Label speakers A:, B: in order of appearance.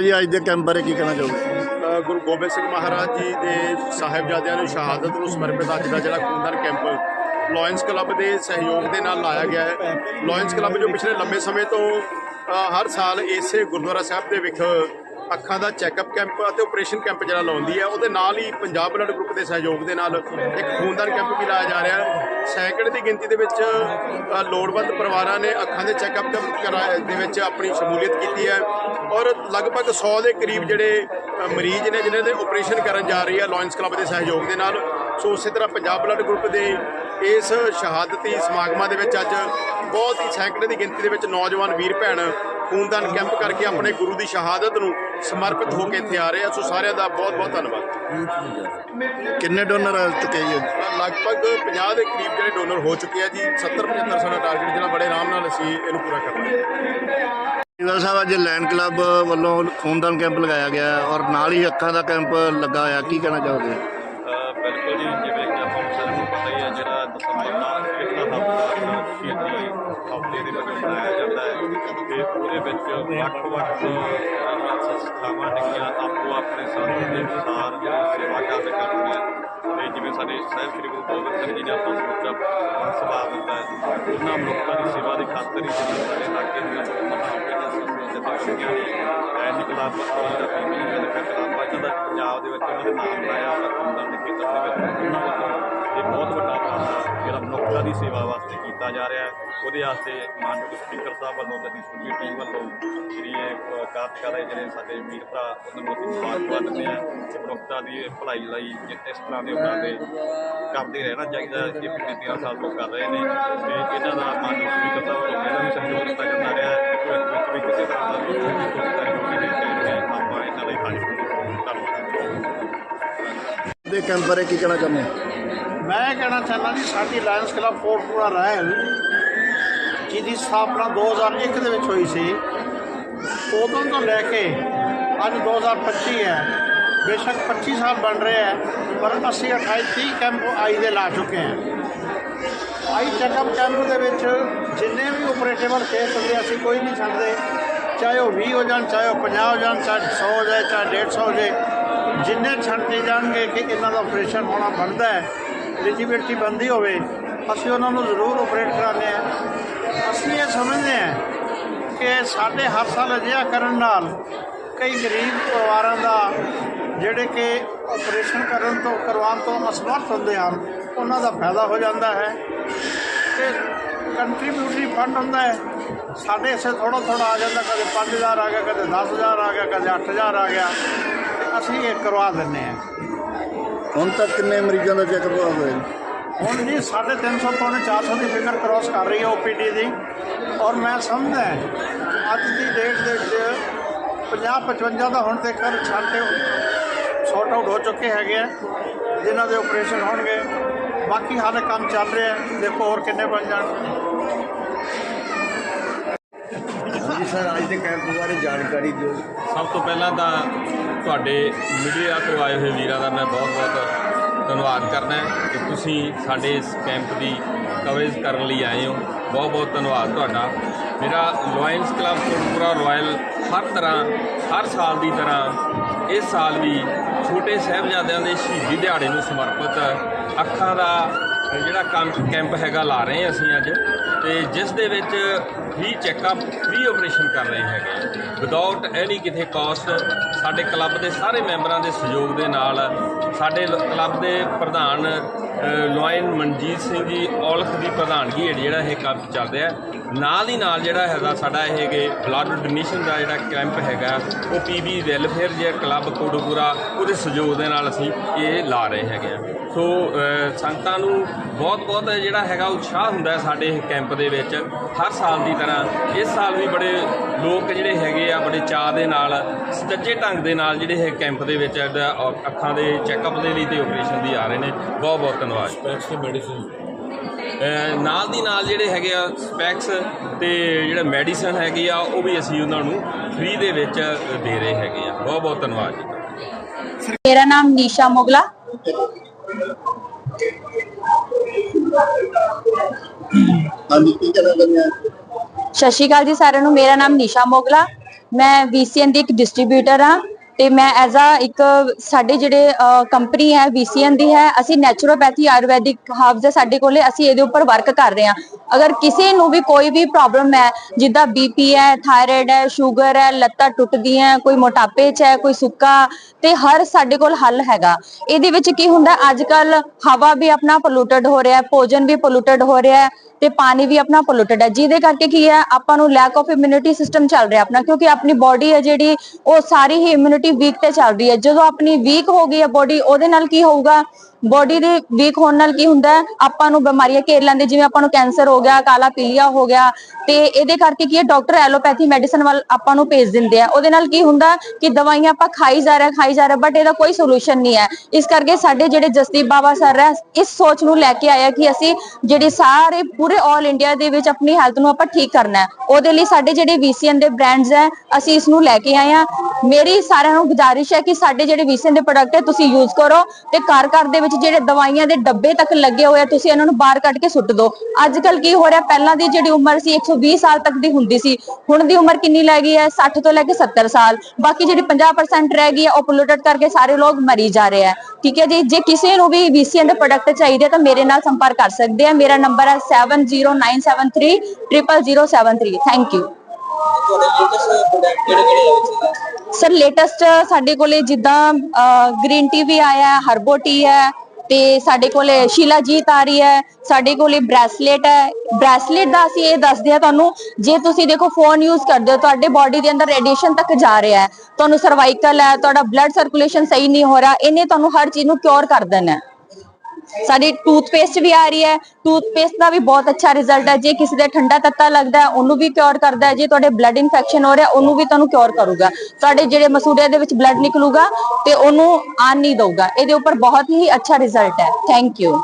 A: ਜੀ ਅੱਜ ਦੇ ਕੈਂਪ ਬਾਰੇ ਕੀ ਕਹਿਣਾ ਚਾਹੋਗੇ?
B: ਅ, ਗੁਰੂ ਗੋਬਿੰਦ ਸਿੰਘ ਮਹਾਰਾਜ ਜੀ ਦੇ ਸਾਹਿਬਜ਼ਾਦਿਆਂ ਨੂੰ ਸ਼ਹਾਦਤ ਨੂੰ ਸਮਰਪਿਤ ਅੱਜ ਦਾ ਜਿਹੜਾ ਖੂਨਦਾਨ ਕੈਂਪ ਲਾਇਨਸ ਕਲੱਬ ਦੇ ਸਹਿਯੋਗ ਦੇ ਨਾਲ ਲਾਇਆ ਗਿਆ ਹੈ। ਲਾਇਨਸ ਕਲੱਬ ਜੋ ਪਿਛਲੇ ਲੰਬੇ ਸਮੇਂ ਤੋਂ ਅ, ਹਰ ਸਾਲ ਇਸੇ ਗੁਰਦੁਆਰਾ ਸਾਹਿਬ ਦੇ ਵਿਖ ਅੱਖਾਂ ਦਾ ਚੈੱਕਅਪ ਕੈਂਪ ਅਤੇ ਆਪਰੇਸ਼ਨ ਕੈਂਪ ਜਿਹੜਾ ਲਾਉਂਦੀ ਹੈ ਉਹਦੇ ਨਾਲ ਹੀ ਪੰਜਾਬ ਬਲੱਡ ਗਰੁੱਪ ਦੇ ਸਹਿਯੋਗ ਦੇ ਨਾਲ ਇੱਕ ਖੂਨਦਾਨ ਕੈਂਪ ਵੀ ਲਾਇਆ ਜਾ ਰਿਹਾ। ਹੈ ਸੈਂਕੜੇ ਦੀ ਗਿਣਤੀ ਦੇ ਵਿੱਚ ਲੋੜਵੰਦ ਪਰਿਵਾਰਾਂ ਨੇ ਅੱਖਾਂ ਦੇ ਚੈੱਕਅਪ ਦੇ ਵਿੱਚ ਆਪਣੀ ਸ਼ਮੂਲੀਅਤ ਕੀਤੀ ਹੈ ਔਰ ਲਗਭਗ 100 ਦੇ ਕਰੀਬ ਜਿਹੜੇ ਮਰੀਜ਼ ਨੇ, ਜਿਨ੍ਹਾਂ ਦੇ ਆਪਰੇਸ਼ਨ ਕਰਨ ਜਾ ਰਹੀ ਹੈ ਲਾਇਨਸ ਕਲੱਬ ਦੇ ਸਹਿਯੋਗ ਦੇ ਨਾਲ। ਸੋ ਉਸੇ ਤਰ੍ਹਾਂ ਪੰਜਾਬ ਬਲੱਡ ਗਰੁੱਪ ਦੇ ਇਸ ਸ਼ਹਾਦਤੀ ਸਮਾਗਮਾਂ ਦੇ ਵਿੱਚ ਅੱਜ ਬਹੁਤ ਹੀ ਸੈਂਕੜੇ ਦੀ ਗਿਣਤੀ ਦੇ ਵਿੱਚ ਨੌਜਵਾਨ ਵੀਰ ਭੈਣ ਖੂਨਦਾਨ ਕੈਂਪ ਕਰਕੇ ਆਪਣੇ ਗੁਰੂ ਦੀ ਸ਼ਹਾਦਤ ਨੂੰ ਸਮਰਪਿਤ ਹੋ ਕੇ ਇੱਥੇ ਆ ਰਹੇ ਆ। ਸੋ ਸਾਰਿਆਂ ਦਾ ਬਹੁਤ ਬਹੁਤ ਧੰਨਵਾਦ।
A: ਕਿੰਨੇ ਡੋਨਰ ਆ ਚੁੱਕੇ ਜੀ?
B: ਲਗਭਗ 50 ਦੇ ਕਰੀਬ ਜਿਹੜੇ ਡੋਨਰ ਹੋ ਚੁੱਕੇ ਆ ਜੀ 70 75 ਸਾਡਾ ਟਾਰਗੇਟ ਜਿਹੜਾ ਬੜੇ ਆਰਾਮ ਨਾਲ ਅਸੀਂ ਇਹਨੂੰ ਪੂਰਾ ਕਰਨਾ
A: ਸੇਵਾ ਸਾਹਿਬ ਅੱਜ ਲੈਂਡ ਕਲੱਬ ਵੱਲੋਂ ਖੂਨਦਾਨ ਕੈਂਪ ਲਗਾਇਆ ਗਿਆ ਔਰ ਨਾਲ ਹੀ ਅੱਖਾਂ ਦਾ ਕੈਂਪ ਲੱਗਾ ਹੋਇਆ। ਕੀ ਕਹਿਣਾ ਚਾਹੋਗੇ?
C: ਹਫ਼ਤਾ ਸ਼ਹੀਦੀ ਹਫ਼ਤੇ ਦੇ ਵਜੋਂ ਮਨਾਇਆ ਜਾਂਦਾ ਹੈ ਤੇ ਉਹਦੇ ਵਿੱਚ ਵੱਖ-ਵੱਖ ਸੰਸਥਾਵਾਂ ਨੇਗੀਆਂ ਆਪੋ ਆਪਣੇ ਸਾਥੀ ਦੇ ਅਨੁਸਾਰ ਜਿਹੜੀ ਸੇਵਾ ਕਰਦੇ ਕਰਦੀਆਂ ਤੇ ਜਿਵੇਂ ਸਾਡੇ ਸਾਹਿਬ ਸ੍ਰੀ ਗੁਰੂ ਗੋਬਿੰਦ ਸਿੰਘ ਜੀ ਨੇ ਆਪਾਂ ਨੂੰ ਉੱਚਾ ਦਿੱਤਾ ਉਹਨਾਂ ਮਨੁੱਖਾਂ ਦੀ ਸੇਵਾ ਦੀ ਖਾਤਰ ਹੀ ਜਿਹੜੇ ਸਾਡੇ ਇਲਾਕੇ ਦੀਆਂ ਮਹਾਂਪੁਰਸ਼ਾਂ ਸੰਸਥਾਵਾਂ ਜਿਹੜੀਆਂ ਨੇ ਐਨ ਕਲੱਬ ਦਾ ਪੀਪੀ ਦੇ ਕਲੱਬ ਅੱਜ ਦਾ ਪੰਜਾਬ ਦੇ ਵਿੱਚ ਉਹਨਾਂ ਦੇ ਨਾਮ ਲਾਇਆ ਲੋਕਾਂ ਦੀ ਸੇਵਾ ਵਾਸਤੇ ਕੀਤਾ ਜਾ ਰਿਹਾ ਹੈ। ਉਹਦੇ ਵਾਸਤੇ ਮਾਨਯੋਗ ਸਪੀਕਰ ਸਾਹਿਬ ਵੱਲੋਂ ਤੇ ਸੂਬੀ ਟੀਮ ਵੱਲੋਂ ਜਿਹੜੀ ਇਹ ਅ, ਕਾਰਜਕਾਰੀ ਜਿਹੜੇ ਸਾਡੇ ਵੀਰ ਭਰਾ ਉਹਨਾਂ ਨੂੰ ਅਸੀਂ ਮੁਬਾਰਕਬਾਦ ਦਿੰਦੇ ਆ ਤੇ ਮਨੁੱਖਤਾ ਦੀ ਭਲਾਈ ਲਈ ਇਸ ਤਰ੍ਹਾਂ ਦੇ ਉਪਰਾਲੇ ਕਰਦੇ ਰਹਿਣਾ ਚਾਹੀਦਾ ਇਹ ਪਿਛਲੇ 13 ਸਾਲ ਤੋਂ ਕਰ ਰਹੇ ਨੇ। ਤੇ ਇਹਨਾਂ ਦਾ ਮਾਨਯੋਗ ਸਪੀਕਰ ਸਾਹਿਬ ਵੱਲੋਂ ਪਹਿਲਾਂ ਵੀ ਸਹਿਯੋਗ ਦਿੱਤਾ ਜਾਂਦਾ ਰਿਹਾ ਹੈ। ਵਿੱਚ ਵੀ ਕਿਸੇ ਤਰ੍ਹਾਂ ਦਾ ਵੀ ਆਪਾਂ ਇਹਨਾਂ ਲਈ ਹਾਜ਼ਰ ਧੰਨਵਾਦ।
A: ਦੇ ਕੈਂਪ ਬਾਰੇ ਕੀ ਕਹਿਣਾ ਚਾਹੁੰਦੇ ਹੋ?
D: ਮੈਂ ਕਹਿਣਾ ਚਾਹੁੰਦਾ ਜੀ, ਸਾਡੀ ਲਾਇਨਸ ਕਲੱਬ ਕੋਟਪੂਰਾ ਰਾਇਲ ਜਿਹਦੀ ਸਥਾਪਨਾ 2001 ਦੇ ਵਿੱਚ ਹੋਈ ਸੀ, ਉਦੋਂ ਤੋਂ ਲੈ ਕੇ ਅੱਜ 2025 ਹੈ। ਬੇਸ਼ੱਕ 25 ਸਾਲ ਬਣ ਰਹੇ ਹੈ, ਪਰ ਅਸੀਂ 28 30 ਕੈਂਪ ਆਈ ਦੇ ਲਾ ਚੁੱਕੇ ਹਾਂ। ਆਈ ਚੈੱਕਅਪ ਕੈਂਪ ਦੇ ਵਿੱਚ ਜਿੰਨੇ ਵੀ ਆਪਰੇਟੇਬਲ ਕੇਸ ਹੁੰਦੇ ਅਸੀਂ ਕੋਈ ਨਹੀਂ ਛੱਡਦੇ। ਚਾਹੇ ਉਹ 20 ਹੋ ਜਾਣ, ਚਾਹੇ ਉਹ 50 ਹੋ ਜਾਣ, ਚਾਹੇ 100 ਹੋ ਜਾਏ, ਚਾਹੇ 150 ਹੋ ਜਾਏ, ਜਿੰਨੇ ਛੱਡੇ ਜਾਣਗੇ ਕਿ ਇਹਨਾਂ ਦਾ ਆਪਰੇਸ਼ਨ ਹੋਣਾ ਬਣਦਾ ਹੈ ਐਲੀਜੀਬਿਲਟੀ ਬੰਦੀ ਹੋਵੇ, ਅਸੀਂ ਉਹਨਾਂ ਨੂੰ ਜ਼ਰੂਰ ਆਪਰੇਟ ਕਰਾਉਂਦੇ ਹਾਂ। ਅਸੀਂ ਇਹ ਸਮਝਦੇ ਹਾਂ ਕਿ ਸਾਡੇ ਹਰ ਸਾਲ ਅਜਿਹਾ ਕਰਨ ਨਾਲ ਕਈ ਗਰੀਬ ਪਰਿਵਾਰਾਂ ਦਾ ਜਿਹੜੇ ਕਿ ਆਪਰੇਸ਼ਨ ਕਰਨ ਤੋਂ, ਕਰਵਾਉਣ ਤੋਂ ਅਸਮਰਥ ਹੁੰਦੇ ਹਨ, ਉਹਨਾਂ ਦਾ ਫਾਇਦਾ ਹੋ ਜਾਂਦਾ ਹੈ। ਤੇ ਕੰਟਰੀਬਿਊਟਰੀ ਫੰਡ ਹੁੰਦਾ ਹੈ, ਸਾਡੇ ਇਸੇ ਥੋੜਾ ਥੋੜਾ ਆ ਜਾਂਦਾ, ਕਦੇ 5000 ਆ ਗਿਆ, ਕਦੇ 10000 ਆ ਗਿਆ, ਕਦੇ 8000 ਆ ਗਿਆ। ਤੇ ਅਸੀਂ ਇਹ ਕਰਵਾ ਦਿੰਦੇ ਹਾਂ।
A: ਹੁਣ ਤੱਕ ਕਿੰਨੇ ਮਰੀਜ਼ਾਂ ਦਾ ਚੈੱਕਅਪ ਹੋਇਆ ਜੀ?
D: ਹੁਣ ਜੀ 350 ਪੌਣੇ 400 ਦੀ ਫਿਗਰ ਕ੍ਰਾਸ ਕਰ ਰਹੀ ਹੈ ਓਪੀਡੀ ਦੀ। ਔਰ ਮੈਂ ਸਮਝਦਾ ਅੱਜ ਦੀ ਡੇਟ ਦੇ ਵਿੱਚ 50 55 ਦਾ ਹੁਣ ਤੱਕ ਛਾਂਟੇ ਸੌਟ ਆਊਟ ਹੋ ਚੁੱਕੇ ਹੈਗੇ ਆ ਜਿਨ੍ਹਾਂ ਦੇ ਆਪਰੇਸ਼ਨ ਹੋਣਗੇ। ਬਾਕੀ ਹਾਲੇ ਕੰਮ ਚੱਲ ਰਿਹਾ ਹੈ ਦੇਖੋ ਹੋਰ ਕਿੰਨੇ ਬਣ ਜਾਣ।
A: ਜੀ ਸਰ ਅੱਜ ਦੇ ਕੈਂਪ ਬਾਰੇ ਜਾਣਕਾਰੀ ਦਿਓ।
E: ਸਭ ਤੋਂ ਪਹਿਲਾਂ ਤਾਂ ਤੁਹਾਡੇ ਮੀਡੀਆ ਤੋਂ ਆਏ ਹੋਏ ਵੀਰਾਂ ਦਾ ਮੈਂ ਬਹੁਤ-ਬਹੁਤ ਧੰਨਵਾਦ ਕਰਨਾ ਕਿ ਤੁਸੀਂ ਸਾਡੇ ਇਸ ਕੈਂਪ ਦੀ ਕਵਰੇਜ ਕਰਨ ਲਈ ਆਏ ਹੋ। ਬਹੁਤ-ਬਹੁਤ ਧੰਨਵਾਦ ਤੁਹਾਡਾ। ਮੇਰਾ ਲਾਇਨਸ ਕਲੱਬ ਕੋਟਪੁਰਾ ਰਾਇਲ ਹਰ ਤਰ੍ਹਾਂ, ਹਰ ਸਾਲ ਦੀ ਤਰ੍ਹਾਂ ਇਸ ਸਾਲ ਵੀ ਛੋਟੇ ਸਾਹਿਬਜ਼ਾਦਿਆਂ ਦੇ ਸ਼ਹੀਦੀ ਦਿਹਾੜੇ ਨੂੰ ਸਮਰਪਿਤ ਅੱਖਾਂ ਦਾ ਜਿਹੜਾ ਕੰਮ ਕੈਂਪ ਹੈਗਾ ਲਾ ਰਹੇ ਹਾਂ ਅਸੀਂ ਅੱਜ ਤੇ ਜਿਸ ਦੇ ਵਿੱਚ ਫ੍ਰੀ ਚੈੱਕਅਪ ਫ੍ਰੀ ਆਪਰੇਸ਼ਨ ਕਰ ਰਹੇ ਹੈਗੇ ਵਿਦਆਊਟ ਐਨੀ ਕਿਤੇ ਕਾਸਟ ਸਾਡੇ ਕਲੱਬ ਦੇ ਸਾਰੇ ਮੈਂਬਰਾਂ ਦੇ ਸਹਿਯੋਗ ਦੇ ਨਾਲ ਸਾਡੇ ਕਲੱਬ ਦੇ ਪ੍ਰਧਾਨ ਲੋਇਨ ਮਨਜੀਤ ਸਿੰਘ ਜੀ, ਔਲਖ ਦੀ ਪ੍ਰਧਾਨਗੀ ਹੇਠ ਜਿਹੜਾ ਇਹ ਕੰਮ ਚੱਲ ਰਿਹਾ ਨਾਲ ਹੀ ਨਾਲ ਜਿਹੜਾ ਹੈਗਾ ਸਾਡਾ ਇਹ ਕਿ ਬਲੱਡ ਡੋਨੇਸ਼ਨ ਦਾ ਜਿਹੜਾ ਕੈਂਪ ਹੈਗਾ, ਉਹ ਪੀਬੀ ਵੈਲਫੇਅਰ ਜੇ ਕਲੱਬ ਕੋਟਪੂਰਾ ਉਹਦੇ ਸਹਿਯੋਗ ਦੇ ਨਾਲ ਅਸੀਂ ਇਹ ਲਾ ਰਹੇ ਹੈਗੇ ਆ ਸੋ ਸੰਗਤਾਂ ਨੂੰ ਬਹੁਤ ਬਹੁਤ ਜਿਹੜਾ ਹੈਗਾ ਉਤਸ਼ਾਹ ਹੁੰਦਾ ਸਾਡੇ ਇਹ ਕੈਂਪ ਦੇ ਵਿੱਚ। ਹਰ ਸਾਲ ਦੀ ਤਰ੍ਹਾਂ, ਇਸ ਸਾਲ ਵੀ ਬੜੇ ਲੋਕ ਜਿਹੜੇ ਹੈਗੇ ਆ, ਬੜੇ ਚਾਅ ਦੇ ਨਾਲ, ਸੁਚੱਜੇ ਢੰਗ ਦੇ ਨਾਲ ਜਿਹੜੇ ਇਹ ਕੈਂਪ ਦੇ ਵਿੱਚ ਅੱਖਾਂ ਦੇ ਚੈੱਕਅਪ ਦੇ ਲਈ ਤੇ ਆਪਰੇਸ਼ਨ ਦੀ ਆ ਰਹੇ ਨੇ। ਬਹੁਤ ਬਹੁਤ ਧੰਨਵਾਦ। ਸਪੈਕਸ ਤੇ ਮੈਡੀਸਿਨ ਨਾਲ ਦੀ ਨਾਲ ਜਿਹੜੇ ਹੈਗੇ ਆ ਸਪੈਕਸ ਤੇ ਜਿਹੜਾ ਮੈਡੀਸਨ ਹੈਗੀ ਆ ਉਹ ਵੀ ਅਸੀਂ ਉਹਨਾਂ ਨੂੰ ਫ੍ਰੀ ਦੇ ਵਿੱਚ ਦੇ ਰਹੇ ਹੈਗੇ ਆ। ਬਹੁਤ ਬਹੁਤ ਧੰਨਵਾਦ ਜੀ
A: ਮੇਰਾ ਨਾਮ ਨੀਸ਼ਾ ਮੁਗਲਾ।
F: ਸਤਿ ਸ਼੍ਰੀ ਅਕਾਲ ਜੀ ਸਾਰਿਆਂ ਨੂੰ। ਮੇਰਾ ਨਾਮ ਨੀਸ਼ਾ ਮੋਗਲਾ। ਮੈਂ ਵੀਸੀਐਨ ਦੀ ਇੱਕ ਡਿਸਟ੍ਰੀਬਿਊਟਰ ਹਾਂ। ਤੇ ਮੈਂ ਐਜ਼ ਆ ਇੱਕ ਸਾਡੇ ਜਿਹੜੇ ਕੰਪਨੀ ਹੈ VCN ਦੀ ਹੈ, ਅਸੀਂ ਨੈਚੁਰੋਪੈਥੀ ਆਯੁਰਵੈਦਿਕ ਹਰਬਸ ਹੈ ਸਾਡੇ ਕੋਲੇ, ਅਸੀਂ ਇਹਦੇ ਉੱਪਰ ਵਰਕ ਕਰ ਰਹੇ ਹਾਂ। ਅਗਰ ਕਿਸੇ ਨੂੰ ਵੀ ਕੋਈ ਵੀ ਪ੍ਰੋਬਲਮ ਹੈ, ਜਿੱਦਾਂ ਬੀਪੀ ਹੈ ਥਾਇਰਾਇਡ ਹੈ ਸ਼ੂਗਰ ਹੈ, ਲੱਤਾਂ ਟੁੱਟਦੀਆਂ ਕੋਈ ਮੋਟਾਪੇ 'ਚ ਹੈ, ਕੋਈ ਸੁੱਕਾ, ਤੇ ਹਰ ਸਾਡੇ ਕੋਲ ਹੱਲ ਹੈਗਾ। ਇਹਦੇ ਵਿੱਚ ਕੀ ਹੁੰਦਾ, ਅੱਜ ਕੱਲ ਹਵਾ ਵੀ ਆਪਣਾ ਪੋਲੂਟਡ ਹੋ ਰਿਹਾ ਹੈ, ਭੋਜਨ ਵੀ ਪੋਲੂਟਡ ਹੋ ਰਿਹਾ ਹੈ ਤੇ ਪਾਣੀ ਵੀ ਆਪਣਾ ਪੋਲੂਟਡ ਹੈ। ਜਿਹਦੇ ਕਰਕੇ ਕੀ ਹੈ, ਆਪਾਂ ਨੂੰ ਲੈਕ ਆਫ ਇਮਿਊਨਿਟੀ ਸਿਸਟਮ ਚੱਲ ਰਿਹਾ ਆਪਣਾ, ਕਿਉਂਕਿ ਆਪਣੀ ਬਾਡੀ ਹੈ ਜਿਹੜੀ, ਉਹ ਸਾਰੀ ਹੀ ਇਮਿਊਨਿਟੀ ਵੀਕ ਤੇ ਚੱਲ ਰਹੀ ਹੈ। ਜਦੋਂ ਆਪਣੀ ਵੀਕ ਹੋ ਗਈ ਹੈ ਬਾਡੀ ਉਹਦੇ ਨਾਲ ਕੀ ਹੋਊਗਾ? ਬੋਡੀ ਦੇ ਵੀਕ ਹੋਣ ਨਾਲ ਕੀ ਹੁੰਦਾ ਹੈ? ਆਪਾਂ ਨੂੰ ਬਿਮਾਰੀਆਂ ਘੇਰ ਲੈਂਦੇ, ਜਿਵੇਂ ਆਪਾਂ ਨੂੰ ਕੈਂਸਰ ਹੋ ਗਿਆ, ਕਾਲਾ ਪੀਲੀਆ ਹੋ ਗਿਆ, ਤੇ ਇਹਦੇ ਕਰਕੇ ਕੀ ਹੈ? ਡਾਕਟਰ ਐਲੋਪੈਥੀ ਮੈਡੀਸਨ ਵੱਲ ਆਪਾਂ ਨੂੰ ਭੇਜ ਦਿੰਦੇ ਆ। ਉਹਦੇ ਨਾਲ ਕੀ ਹੁੰਦਾ ਕਿ ਦਵਾਈਆਂ ਆਪਾਂ ਖਾਈ ਜਾ ਰਹੇ, ਖਾਈ ਜਾ ਰਹੇ ਬਟ ਇਹਦਾ ਕੋਈ ਸੋਲੂਸ਼ਨ ਨਹੀਂ ਹੈ। ਇਸ ਕਰਕੇ ਸਾਡੇ ਜਿਹੜੇ ਜਸਦੀਪ ਬਾਬਾ ਸਰ ਹੈ, ਇਸ ਸੋਚ ਨੂੰ ਲੈ ਕੇ ਆਇਆ ਕਿ ਅਸੀਂ ਜਿਹੜੇ ਸਾਰੇ ਪੂਰੇ 올 ਇੰਡੀਆ ਦੇ ਵਿੱਚ ਆਪਣੀ ਹੈਲਥ ਨੂੰ ਆਪਾਂ ਠੀਕ ਕਰਨਾ ਹੈ। ਉਹਦੇ ਲਈ ਸਾਡੇ ਜਿਹੜੇ VCN ਦੇ ਬ੍ਰਾਂਡਸ ਹੈ, ਅਸੀਂ ਇਸ ਨੂੰ ਲੈ ਕੇ ਆਏ ਆ ਮੇਰੀ ਸਾਰਿਆਂ ਨੂੰ ਗੁਜ਼ਾਰਿਸ਼ ਹੈ ਕਿ ਸਾਡੇ ਜਿਹੜੇ VCN ਦੇ ਪ੍ਰੋਡਕਟ ਹੈ, ਤੁਸੀਂ ਯੂਜ਼ ਕਰੋ ਤੇ ਘਰ ਘਰ ਦੇ ਵਿੱਚ ਜਿਹੜੇ ਦਵਾਈਆਂ ਦੇ ਡੱਬੇ ਤੱਕ ਲੱਗੇ ਹੋਏ ਆ ਤੁਸੀਂ ਇਹਨਾਂ ਨੂੰ ਬਾਹਰ ਕੱਢ ਕੇ ਸੁੱਟ ਦਿਓ। ਅੱਜ ਕੱਲ ਕੀ ਹੋ ਰਿਹਾ? ਪਹਿਲਾਂ ਦੀ ਜਿਹੜੀ ਉਮਰ ਸੀ 120 ਸਾਲ ਤੱਕ ਦੀ ਹੁੰਦੀ ਸੀ। ਹੁਣ ਦੀ ਉਮਰ ਕਿੰਨੀ ਰਹਿ ਗਈ ਹੈ? 60 ਤੋਂ ਲੈ ਕੇ 70 ਸਾਲ। ਬਾਕੀ ਜਿਹੜੀ 50% ਰਹਿ ਗਈ ਹੈ ਉਹ ਪੋਲੂਟਡ ਕਰਕੇ ਸਾਰੇ ਲੋਕ ਮਰੀ ਜਾ ਰਹੇ ਆ। ਠੀਕ ਹੈ ਜੀ? ਜੇ ਕਿਸੇ ਨੂੰ ਵੀ VCN ਦੇ ਪ੍ਰੋਡਕਟ ਚਾਹੀਦੇ ਤਾਂ ਮੇਰੇ ਨਾਲ ਸੰਪਰਕ ਕਰ ਸਕਦੇ ਆ। ਮੇਰਾ ਨੰਬਰ ਹੈ 7097300073 ਥੈਂਕ ਯੂ ਸਰ ਲੇਟੈਸਟ ਸਾਡੇ ਕੋਲੇ ਜਿੱਦਾਂ ਗ੍ਰੀਨ ਟੀ ਵੀ ਆਇਆ ਹੈ ਹਰਬੋ ਟੀ ਹੈ ਤੇ ਸਾਡੇ ਕੋਲੇ ਸ਼ੀਲਾਜੀਤ ਆ ਰਹੀ ਹੈ, ਸਾਡੇ ਕੋਲੇ ਬ੍ਰੈਸਲੇਟ ਹੈ। ਬ੍ਰੈਸਲੇਟ ਦਾ ਅਸੀਂ ਇਹ ਦੱਸਦੇ ਆ ਤੁਹਾਨੂੰ, ਜੇ ਤੁਸੀਂ ਦੇਖੋ ਫੋਨ ਯੂਜ਼ ਕਰਦੇ ਹੋ, ਤੁਹਾਡੇ ਬਾਡੀ ਦੇ ਅੰਦਰ ਰੇਡੀਏਸ਼ਨ ਤੱਕ ਜਾ ਰਿਹਾ ਹੈ। ਤੁਹਾਨੂੰ ਸਰਵਾਈਕਲ ਹੈ, ਤੁਹਾਡਾ ਬਲੱਡ ਸਰਕੂਲੇਸ਼ਨ ਸਹੀ ਨਹੀਂ ਹੋ ਰਿਹਾ, ਇਹਨੇ ਤੁਹਾਨੂੰ ਹਰ ਚੀਜ਼ ਨੂੰ ਕਿਉਰ ਕਰ ਦੇਣਾ ਹੈ। ਸਾਡੀ ਟੂਥਪੇਸਟ ਵੀ ਆ ਰਹੀ ਹੈ। ਟੂਥਪੇਸਟ ਦਾ ਵੀ ਬਹੁਤ ਅੱਛਾ ਰਿਜ਼ਲਟ ਹੈ। ਜੇ ਕਿਸੇ ਦੇ ਠੰਡਾ ਤੱਤਾ ਲੱਗਦਾ ਹੈ, ਉਹਨੂੰ ਵੀ ਕਿਉਰ ਕਰਦਾ ਹੈ। ਜੇ ਤੁਹਾਡੇ ਬਲੱਡ ਇਨਫੈਕਸ਼ਨ ਹੋ ਰਿਹਾ, ਉਹਨੂੰ ਵੀ ਤੁਹਾਨੂੰ ਕਿਉਰ ਕਰੂਗਾ। ਤੁਹਾਡੇ ਜਿਹੜੇ ਮਸੂੜਿਆਂ ਦੇ ਵਿੱਚ ਬਲੱਡ ਨਿਕਲੂਗਾ ਤੇ ਉਹਨੂੰ ਆਣ ਨਹੀਂ ਦਊਗਾ। ਇਹਦੇ ਉੱਪਰ ਬਹੁਤ ਹੀ ਅੱਛਾ ਰਿਜ਼ਲਟ ਹੈ। Thank you